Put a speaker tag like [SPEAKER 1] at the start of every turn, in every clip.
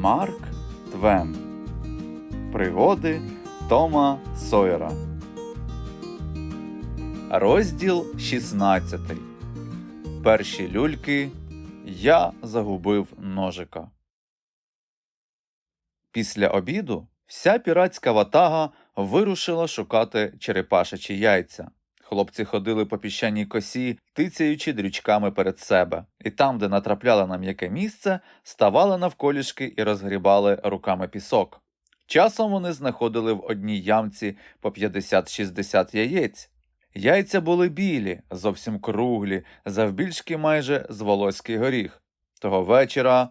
[SPEAKER 1] Марк Твен Пригоди Тома Сойера. Розділ 16. Перші люльки. Я загубив ножика. Після обіду вся піратська ватага вирушила шукати черепашачі яйця. Хлопці ходили по піщаній косі, тицяючи дрючками перед себе, і там, де натрапляли на м'яке місце, ставали навколішки і розгрібали руками пісок. Часом вони знаходили в одній ямці по 50-60 яєць. Яйця були білі, зовсім круглі, завбільшки майже з волоський горіх. Того вечора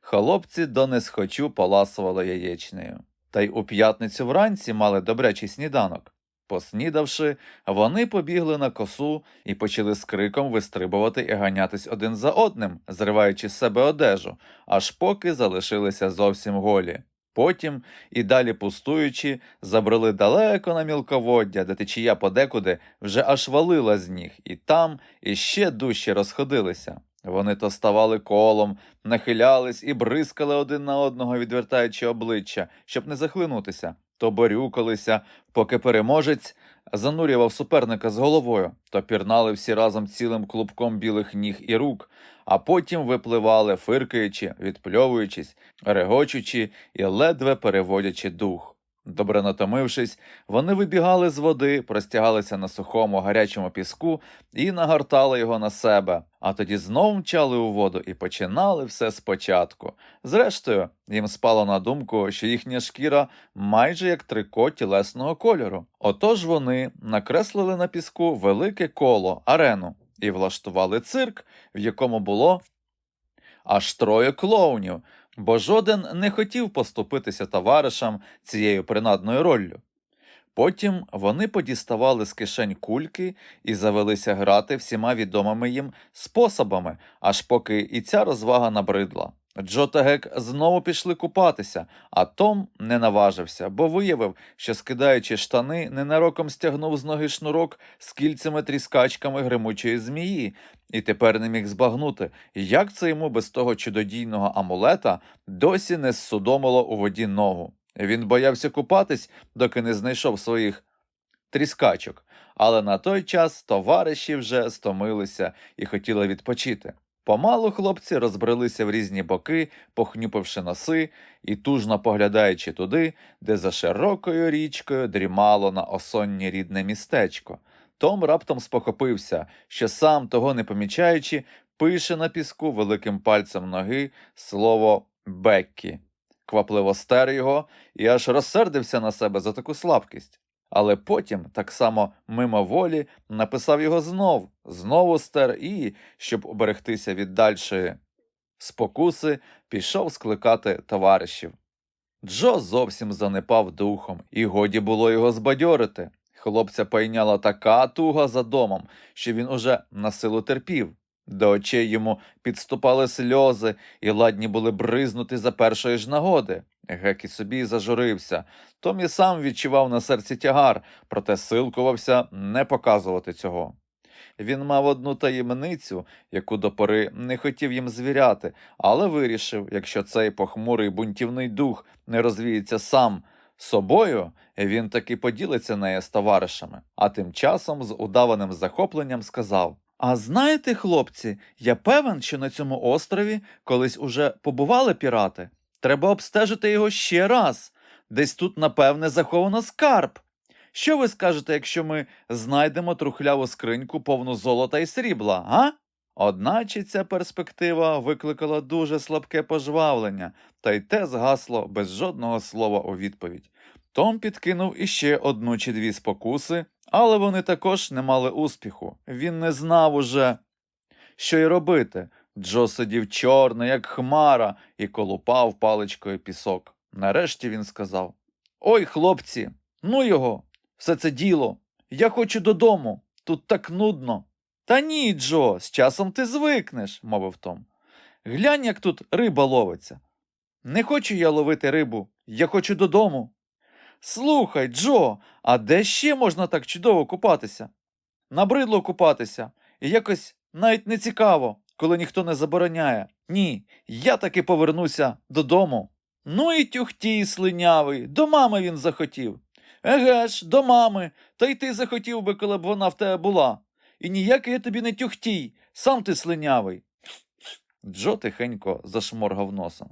[SPEAKER 1] хлопці до несхочу поласували яєчнею. Та й у п'ятницю вранці мали добрячий сніданок. Поснідавши, вони побігли на косу і почали з криком вистрибувати і ганятись один за одним, зриваючи з себе одежу, аж поки залишилися зовсім голі. Потім, і далі пустуючи, забрели далеко на мілководдя, де течія подекуди вже аж валила з ніг, і там іще дужче розходилися. Вони то ставали колом, нахилялись і бризкали один на одного, відвертаючи обличчя, щоб не захлинутися, то борюкалися, поки переможець занурював суперника з головою, то пірнали всі разом цілим клубком білих ніг і рук, а потім випливали, фиркаючи, відпльовуючись, регочучи і ледве переводячи дух. Добре натомившись, вони вибігали з води, простягалися на сухому гарячому піску і нагортали його на себе, а тоді знов мчали у воду і починали все спочатку. Зрештою, їм спало на думку, що їхня шкіра майже як трико тілесного кольору. Отож вони накреслили на піску велике коло, арену, і влаштували цирк, в якому було аж троє клоунів, бо жоден не хотів поступитися товаришам цією принадною роллю. Потім вони подіставали з кишень кульки і завелися грати всіма відомими їм способами, аж поки і ця розвага набридла. Джо та Гек знову пішли купатися, а Том не наважився, бо виявив, що, скидаючи штани, ненароком стягнув з ноги шнурок з кільцями тріскачками гримучої змії, і тепер не міг збагнути, як це йому без того чудодійного амулета досі не зсудомило у воді ногу. Він боявся купатись, доки не знайшов своїх тріскачок, але на той час товариші вже стомилися і хотіли відпочити. Помалу хлопці розбрелися в різні боки, похнюпивши носи і тужно поглядаючи туди, де за широкою річкою дрімало на осонні рідне містечко. Том раптом спохопився, що сам, того не помічаючи, пише на піску великим пальцем ноги слово Беккі. Квапливо стер його і аж розсердився на себе за таку слабкість. Але потім, так само мимоволі, написав його знов, знову стер і, щоб уберегтися від дальшої спокуси, пішов скликати товаришів. Джо зовсім занепав духом, і годі було його збадьорити. Хлопця пайняла така туга за домом, що він уже на силу терпів. До очей йому підступали сльози і ладні були бризнути за першої ж нагоди. Гек і собі зажурився. Том і сам відчував на серці тягар, проте силкувався не показувати цього. Він мав одну таємницю, яку до пори не хотів їм звіряти, але вирішив, якщо цей похмурий бунтівний дух не розвіється сам собою, він таки поділиться нею з товаришами. А тим часом з удаваним захопленням сказав а знаєте, хлопці, я певен, що на цьому острові колись уже побували пірати. Треба обстежити його ще раз. Десь тут, напевне, заховано скарб. Що ви скажете, якщо ми знайдемо трухляву скриньку повну золота і срібла, а? Одначе ця перспектива викликала дуже слабке пожвавлення, та й те згасло без жодного слова у відповідь. Том підкинув іще одну чи дві спокуси, але вони також не мали успіху. Він не знав уже, що й робити. Джо сидів чорний, як хмара, і колупав паличкою пісок. Нарешті він сказав: Ой, хлопці, ну його, все це діло. Я хочу додому. Тут так нудно. Та ні, Джо, з часом ти звикнеш, мовив Том. Глянь, як тут риба ловиться. Не хочу я ловити рибу, я хочу додому. Слухай, Джо, а де ще можна так чудово купатися? Набридло купатися, і якось навіть не цікаво. коли ніхто не забороняє. Ні, я таки повернуся додому. Ну і тюхтій слинявий, до мами він захотів. Еге ж, до мами, та й ти захотів би, коли б вона в тебе була. І ніякий я тобі не тюхтій, сам ти слинявий. Джо тихенько зашморгав носом.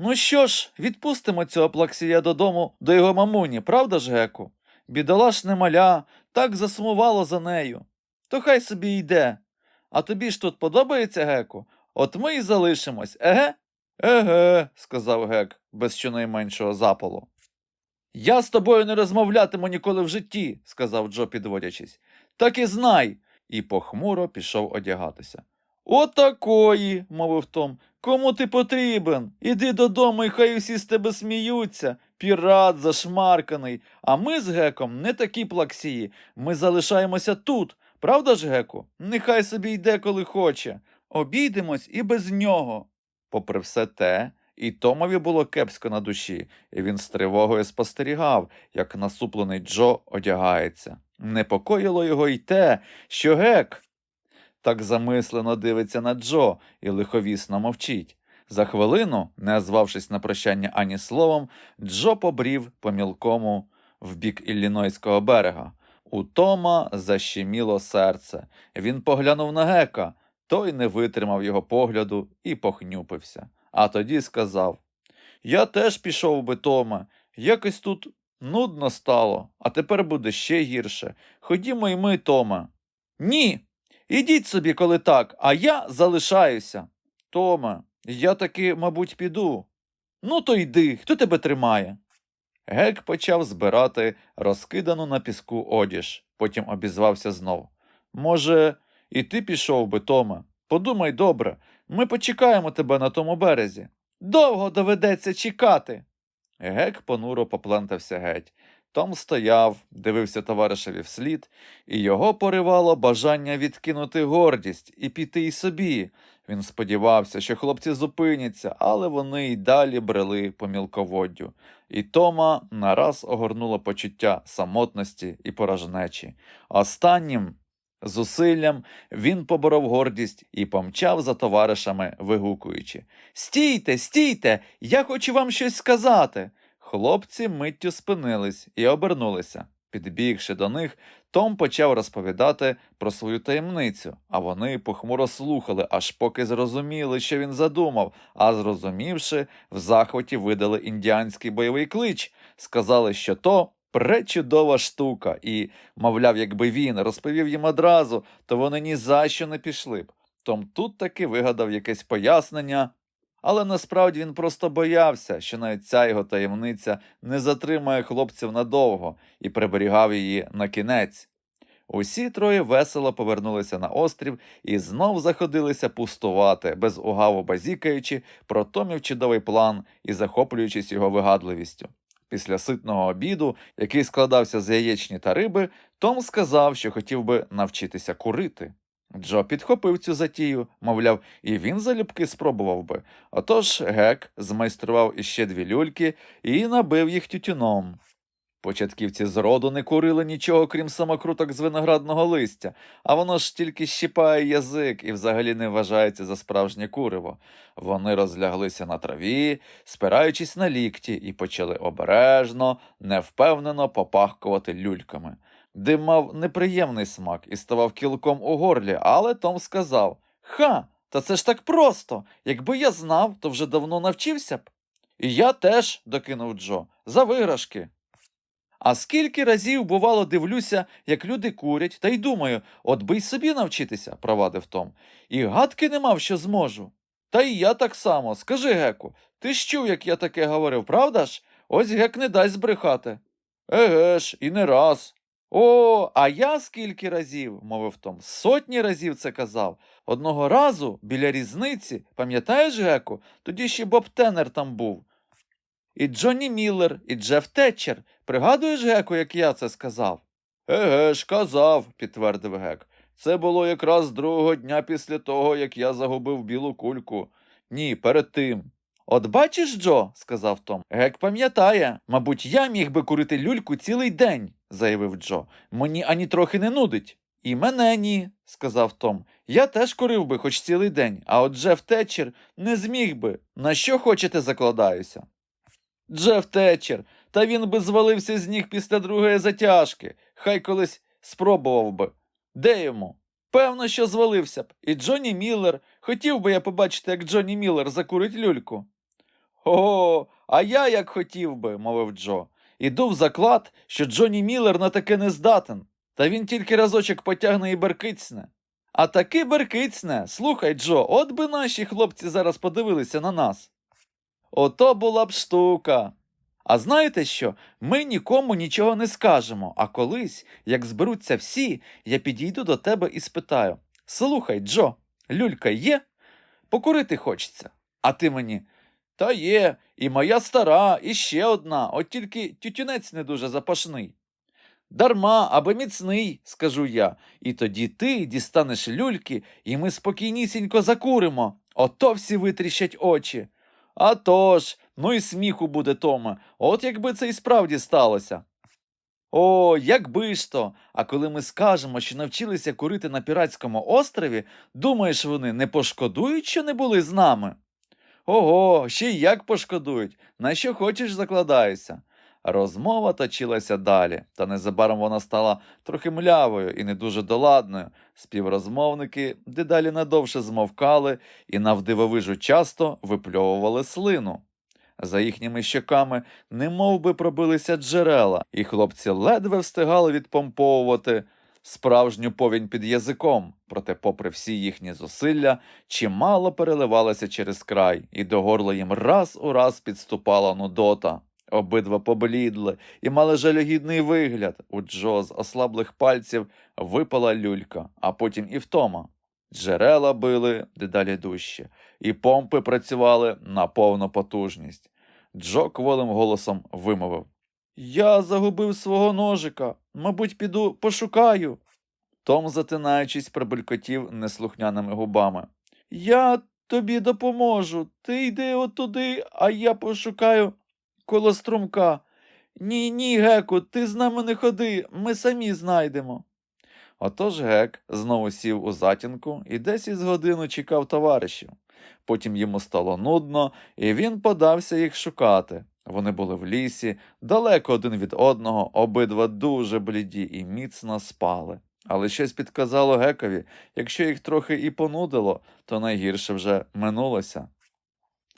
[SPEAKER 1] Ну що ж, відпустимо цього плаксія додому до його мамуні, правда ж, Геку? Бідолашне маля, так засумувало за нею. То хай собі йде. А тобі ж тут подобається, Геку? От ми й залишимось, еге? Еге, сказав Гек, без щонайменшого запалу. Я з тобою не розмовлятиму ніколи в житті, сказав Джо, підводячись. Так і знай. І похмуро пішов одягатися. Отакої, мовив Том. Кому ти потрібен? Іди додому, і хай усі з тебе сміються. Пірат зашмарканий. А ми з Геком не такі плаксії. Ми залишаємося тут. Правда ж, Геку? Нехай собі йде, коли хоче. Обійдемось і без нього. Попри все те, і Томові було кепсько на душі, і він з тривогою спостерігав, як насуплений Джо одягається. Непокоїло його й те, що Гек так замислено дивиться на Джо і лиховісно мовчить. За хвилину, не звавшись на прощання ані словом, Джо побрів по мілкому в бік Іллінойського берега. У Тома защеміло серце. Він поглянув на гека, той не витримав його погляду і похнюпився. А тоді сказав: Я теж пішов би, Тома. Якось тут нудно стало, а тепер буде ще гірше. Ходімо й ми, Тома. Ні. Ідіть собі, коли так, а я залишаюся. Тома, я таки, мабуть, піду. Ну, то йди, хто тебе тримає? Гек почав збирати розкидану на піску одіж, потім обізвався знов. Може, і ти пішов би, Томе? Подумай добре, ми почекаємо тебе на тому березі. Довго доведеться чекати. Гек понуро поплентався геть. Том стояв, дивився товаришеві вслід, і його поривало бажання відкинути гордість і піти й собі. Він сподівався, що хлопці зупиняться, але вони й далі брели по мілководдю. І Тома нараз огорнуло почуття самотності і порожнечі. Останнім зусиллям він поборов гордість і помчав за товаришами, вигукуючи Стійте, стійте, я хочу вам щось сказати. Хлопці миттю спинились і обернулися. Підбігши до них, Том почав розповідати про свою таємницю, а вони похмуро слухали, аж поки зрозуміли, що він задумав, а зрозумівши, в захваті видали індіанський бойовий клич, сказали, що то пречудова штука, і, мовляв, якби він розповів їм одразу, то вони ні за що не пішли б. Том тут таки вигадав якесь пояснення, але насправді він просто боявся, що навіть ця його таємниця не затримає хлопців надовго і приберігав її на кінець. Усі троє весело повернулися на острів і знов заходилися пустувати, без угаву базікаючи про Томів чудовий план і захоплюючись його вигадливістю. Після ситного обіду, який складався з яєчні та риби, Том сказав, що хотів би навчитися курити. Джо підхопив цю затію, мовляв, і він залюбки спробував би. Отож гек змайстрував іще дві люльки і набив їх тютюном. Початківці зроду не курили нічого, крім самокруток з виноградного листя, а воно ж тільки щіпає язик і взагалі не вважається за справжнє куриво. Вони розляглися на траві, спираючись на лікті, і почали обережно, невпевнено попахкувати люльками. Дим мав неприємний смак і ставав кілком у горлі, але Том сказав Ха, та це ж так просто. Якби я знав, то вже давно навчився б. І я теж, докинув Джо, за виграшки. А скільки разів, бувало, дивлюся, як люди курять, та й думаю, от би й собі навчитися, провадив Том. І гадки не мав, що зможу. Та й я так само. Скажи, Геку, ти ж чув, як я таке говорив, правда ж? Ось гек не дасть збрехати. Еге ж, і не раз. О, а я скільки разів, мовив Том, сотні разів це казав. Одного разу біля різниці, пам'ятаєш, Геку, тоді ще Боб Теннер там був. І Джонні Міллер, і Джеф Тетчер. Пригадуєш, Геку, як я це сказав? Еге ж, казав, підтвердив Гек. Це було якраз другого дня після того, як я загубив білу кульку. Ні, перед тим. От бачиш, Джо, сказав Том, Гек пам'ятає. Мабуть, я міг би курити люльку цілий день, заявив Джо. Мені ані трохи не нудить. І мене ні, сказав Том. Я теж курив би хоч цілий день, а от Джеф Тетчер не зміг би. На що хочете, закладаюся. Джеф Тетчер, та він би звалився з ніг після другої затяжки. Хай колись спробував би. Де йому? Певно, що звалився б. І Джонні Міллер. Хотів би я побачити, як Джонні Міллер закурить люльку. О, а я як хотів би, мовив Джо. Іду в заклад, що Джонні Міллер на таке не здатен. Та він тільки разочок потягне і беркицне. А таки беркицне. Слухай, Джо, от би наші хлопці зараз подивилися на нас. Ото була б штука. А знаєте що? Ми нікому нічого не скажемо, а колись, як зберуться всі, я підійду до тебе і спитаю: Слухай, Джо, люлька є? Покурити хочеться. А ти мені. Та є, і моя стара, і ще одна, от тільки тютюнець не дуже запашний. Дарма, аби міцний, скажу я, і тоді ти дістанеш люльки, і ми спокійнісінько закуримо. Ото всі витріщать очі. А тож, ну і сміху буде, Тома, от якби це і справді сталося. О, якби ж то. А коли ми скажемо, що навчилися курити на піратському острові, думаєш, вони не пошкодують, що не були з нами? Ого, ще й як пошкодують, на що хочеш закладаюся. Розмова точилася далі, та незабаром вона стала трохи млявою і не дуже доладною. Співрозмовники дедалі надовше змовкали і навдивовижу часто випльовували слину. За їхніми щоками немов би пробилися джерела, і хлопці ледве встигали відпомповувати справжню повінь під язиком, проте, попри всі їхні зусилля, чимало переливалося через край, і до горла їм раз у раз підступала нудота. Обидва поблідли і мали жалюгідний вигляд. У Джо з ослаблих пальців випала люлька, а потім і втома. Джерела били дедалі дужче, і помпи працювали на повну потужність. Джо кволим голосом вимовив Я загубив свого ножика. Мабуть, піду пошукаю. Том, затинаючись, пробелькотів неслухняними губами. Я тобі допоможу. Ти йди отуди, а я пошукаю коло струмка. Ні, ні, Геку, ти з нами не ходи, ми самі знайдемо. Отож Гек знову сів у затінку і десь із годину чекав товаришів. Потім йому стало нудно, і він подався їх шукати. Вони були в лісі, далеко один від одного, обидва дуже бліді і міцно спали. Але щось підказало Гекові, якщо їх трохи і понудило, то найгірше вже минулося.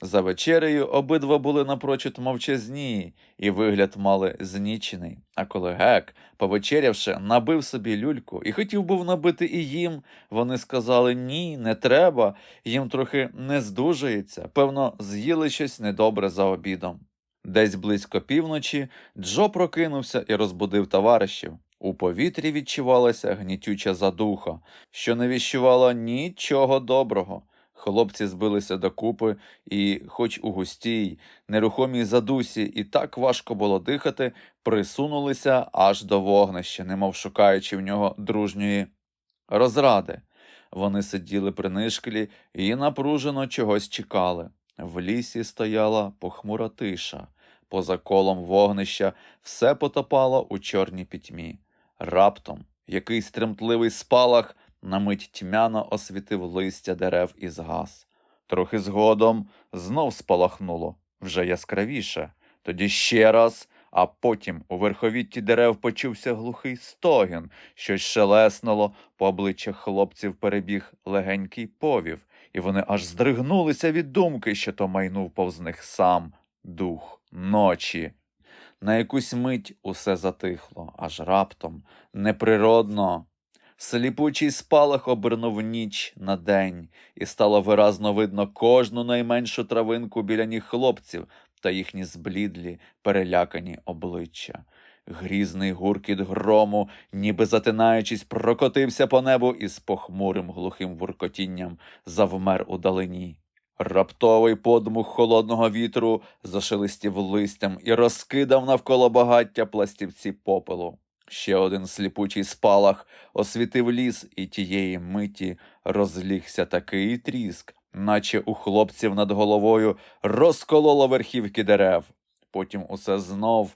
[SPEAKER 1] За вечерею обидва були напрочуд мовчазні, і вигляд мали знічений. А коли гек, повечерявши, набив собі люльку і хотів був набити і їм, вони сказали ні, не треба, їм трохи не здужається, певно, з'їли щось недобре за обідом. Десь близько півночі Джо прокинувся і розбудив товаришів. У повітрі відчувалася гнітюча задуха, що не віщувала нічого доброго. Хлопці збилися докупи, і, хоч у густій, нерухомій задусі, і так важко було дихати, присунулися аж до вогнища, немов шукаючи в нього дружньої розради. Вони сиділи при нишкелі і напружено чогось чекали. В лісі стояла похмура тиша. Поза колом вогнища все потопало у чорній пітьмі. Раптом якийсь тремтливий спалах на мить тьмяно освітив листя дерев і згас. Трохи згодом знов спалахнуло, вже яскравіше. Тоді ще раз, а потім у верховітті дерев почувся глухий стогін, щось шелеснуло, по обличчях хлопців перебіг легенький повів, і вони аж здригнулися від думки, що то майнув повз них сам дух ночі. На якусь мить усе затихло, аж раптом, неприродно. Сліпучий спалах обернув ніч на день, і стало виразно видно кожну найменшу травинку біля ніг хлопців та їхні зблідлі, перелякані обличчя. Грізний гуркіт грому, ніби затинаючись, прокотився по небу і з похмурим глухим вуркотінням завмер у далині. Раптовий подмух холодного вітру зашелестів листям і розкидав навколо багаття пластівці попелу. Ще один сліпучий спалах освітив ліс, і тієї миті розлігся такий тріск, наче у хлопців над головою розкололо верхівки дерев. Потім усе знов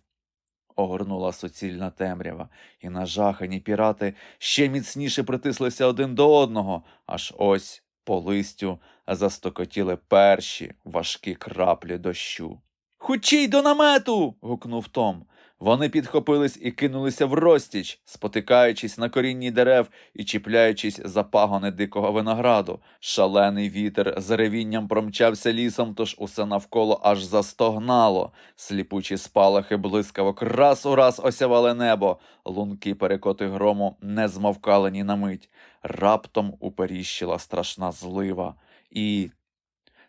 [SPEAKER 1] огорнула суцільна темрява, і нажахані пірати ще міцніше притислися один до одного, аж ось по листю застокотіли перші важкі краплі дощу. Хучій до намету. гукнув Том. Вони підхопились і кинулися в розтіч, спотикаючись на корінні дерев і чіпляючись за пагони дикого винограду. Шалений вітер з ревінням промчався лісом, тож усе навколо аж застогнало. Сліпучі спалахи блискавок раз у раз осявали небо. Лунки перекоти грому не змовкали ні на мить. Раптом уперіщила страшна злива. І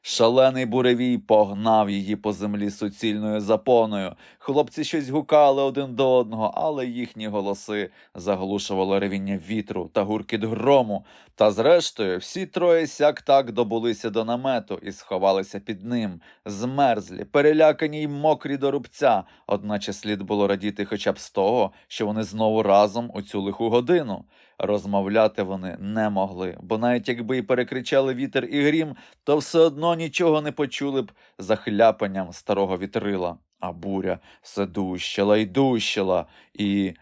[SPEAKER 1] Шалений буревій погнав її по землі суцільною запоною. Хлопці щось гукали один до одного, але їхні голоси заглушувало ревіння вітру та гуркіт грому. Та зрештою всі троє сяк так добулися до намету і сховалися під ним, змерзлі, перелякані й мокрі до рубця. Одначе слід було радіти хоча б з того, що вони знову разом у цю лиху годину. Розмовляти вони не могли, бо навіть якби й перекричали вітер і грім, то все одно нічого не почули б за хляпанням старого вітрила, а буря все дужчала й дужчала, і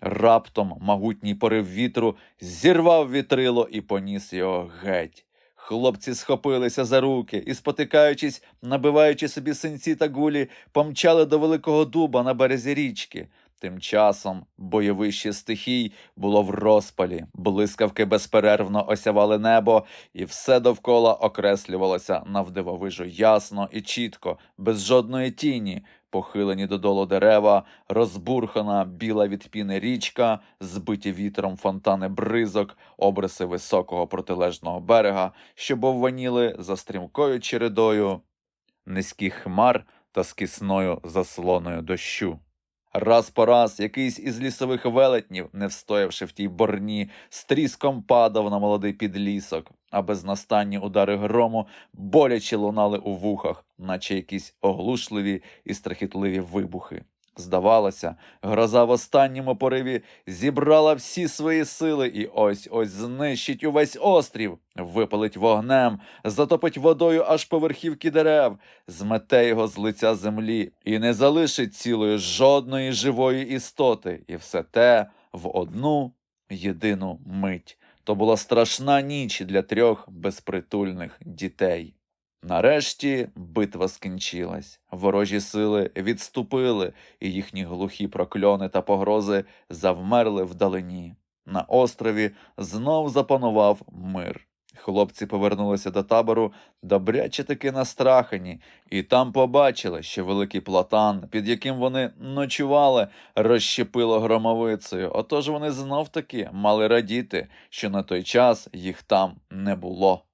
[SPEAKER 1] раптом могутній порив вітру зірвав вітрило і поніс його геть. Хлопці схопилися за руки і, спотикаючись, набиваючи собі синці та гулі, помчали до великого дуба на березі річки. Тим часом бойовище стихій було в розпалі, блискавки безперервно осявали небо, і все довкола окреслювалося навдивовижу ясно і чітко, без жодної тіні, похилені додолу дерева, розбурхана біла від піни річка, збиті вітром фонтани бризок, обриси високого протилежного берега, що бовваніли за стрімкою чередою низьких хмар та скисною заслоною дощу. Раз по раз якийсь із лісових велетнів, не встоявши в тій борні, з тріском падав на молодий підлісок, а безнастанні удари грому боляче лунали у вухах, наче якісь оглушливі і страхітливі вибухи. Здавалося, гроза в останньому пориві зібрала всі свої сили і ось ось знищить увесь острів, випалить вогнем, затопить водою аж по верхівки дерев, змете його з лиця землі і не залишить цілої жодної живої істоти, і все те в одну єдину мить. То була страшна ніч для трьох безпритульних дітей. Нарешті битва скінчилась. Ворожі сили відступили, і їхні глухі прокльони та погрози завмерли вдалині. На острові знов запанував мир. Хлопці повернулися до табору, добряче таки настрахані, і там побачили, що великий платан, під яким вони ночували, розщепило громовицею. Отож вони знов таки мали радіти, що на той час їх там не було.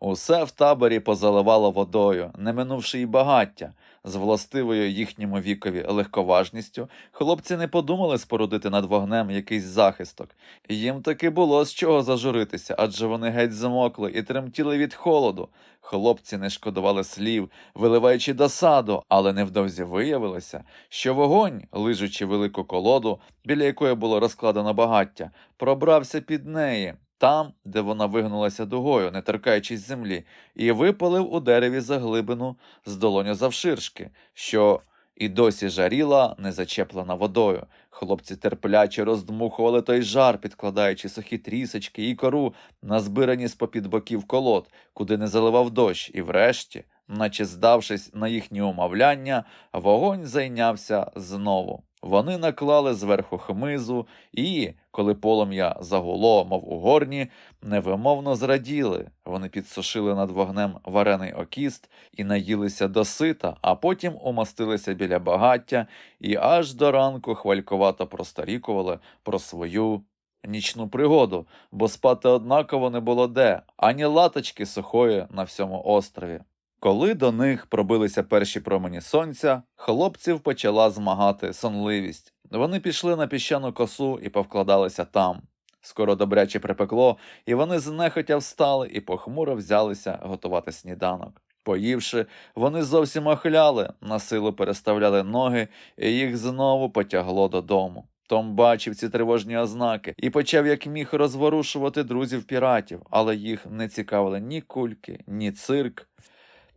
[SPEAKER 1] Усе в таборі позаливало водою, не минувши й багаття. З властивою їхньому вікові легковажністю хлопці не подумали спорудити над вогнем якийсь захисток. Їм таки було з чого зажуритися, адже вони геть замокли і тремтіли від холоду. Хлопці не шкодували слів, виливаючи досаду, але невдовзі виявилося, що вогонь, лижучи велику колоду, біля якої було розкладено багаття, пробрався під неї. Там, де вона вигнулася дугою, не торкаючись землі, і випалив у дереві заглибину з долоню завширшки, що і досі жаріла, не зачеплена водою. Хлопці терпляче роздмухували той жар, підкладаючи сухі трісочки і кору, назбирані з попід боків колод, куди не заливав дощ, і врешті, наче здавшись на їхні умовляння, вогонь зайнявся знову. Вони наклали зверху хмизу і, коли полум'я загуло, мов у горні, невимовно зраділи. Вони підсушили над вогнем варений окіст і наїлися до сита, а потім умостилися біля багаття і аж до ранку хвалькувато просторікували про свою нічну пригоду, бо спати однаково не було де, ані латочки сухої на всьому острові. Коли до них пробилися перші промені сонця, хлопців почала змагати сонливість. Вони пішли на піщану косу і повкладалися там. Скоро добряче припекло, і вони знехотя встали і похмуро взялися готувати сніданок. Поївши, вони зовсім охляли, на силу переставляли ноги, і їх знову потягло додому. Том бачив ці тривожні ознаки і почав як міг розворушувати друзів піратів, але їх не цікавили ні кульки, ні цирк,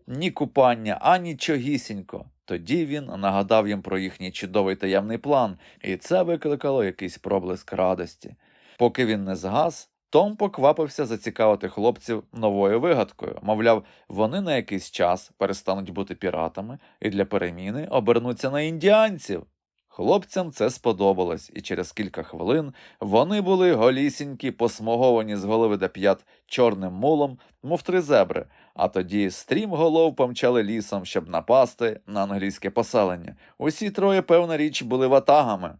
[SPEAKER 1] ні купання, ані чогісінько. Тоді він нагадав їм про їхній чудовий таємний план, і це викликало якийсь проблиск радості. Поки він не згас, Том поквапився зацікавити хлопців новою вигадкою. Мовляв, вони на якийсь час перестануть бути піратами і для переміни обернуться на індіанців. Хлопцям це сподобалось, і через кілька хвилин вони були голісінькі, посмоговані з голови до п'ят чорним мулом, мов три зебри, а тоді стрімголов помчали лісом, щоб напасти на англійське поселення. Усі троє, певна річ, були ватагами.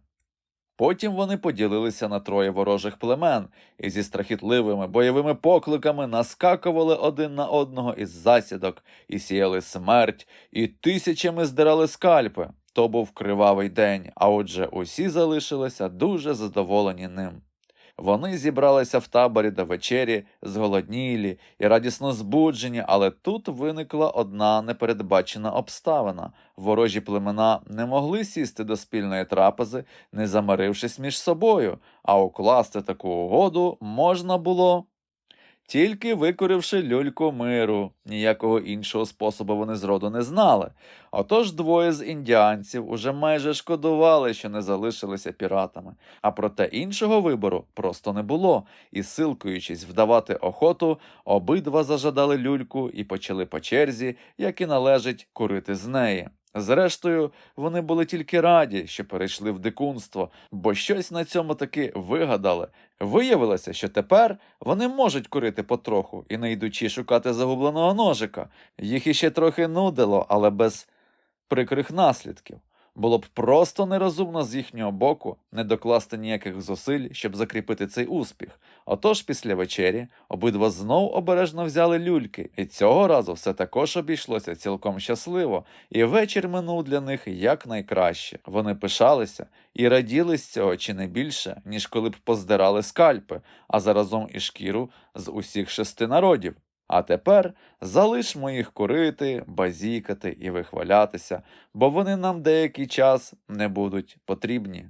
[SPEAKER 1] Потім вони поділилися на троє ворожих племен і зі страхітливими бойовими покликами наскакували один на одного із засідок і сіяли смерть, і тисячами здирали скальпи. То був кривавий день, а отже, усі залишилися дуже задоволені ним. Вони зібралися в таборі до вечері, зголоднілі і радісно збуджені, але тут виникла одна непередбачена обставина. Ворожі племена не могли сісти до спільної трапези, не замирившись між собою, а укласти таку угоду можна було. Тільки викоривши люльку миру, ніякого іншого способу вони зроду не знали. Отож двоє з індіанців уже майже шкодували, що не залишилися піратами, а проте іншого вибору просто не було, і, силкуючись вдавати охоту, обидва зажадали люльку і почали по черзі, як і належить, курити з неї. Зрештою, вони були тільки раді, що перейшли в дикунство, бо щось на цьому таки вигадали. Виявилося, що тепер вони можуть курити потроху і не йдучи шукати загубленого ножика. Їх іще трохи нудило, але без прикрих наслідків. Було б просто нерозумно з їхнього боку не докласти ніяких зусиль, щоб закріпити цей успіх. Отож, після вечері обидва знов обережно взяли люльки, і цього разу все також обійшлося цілком щасливо, і вечір минув для них якнайкраще. Вони пишалися і раділи з цього чи не більше, ніж коли б поздирали скальпи, а заразом і шкіру з усіх шести народів. А тепер залишмо їх курити, базікати і вихвалятися, бо вони нам деякий час не будуть потрібні.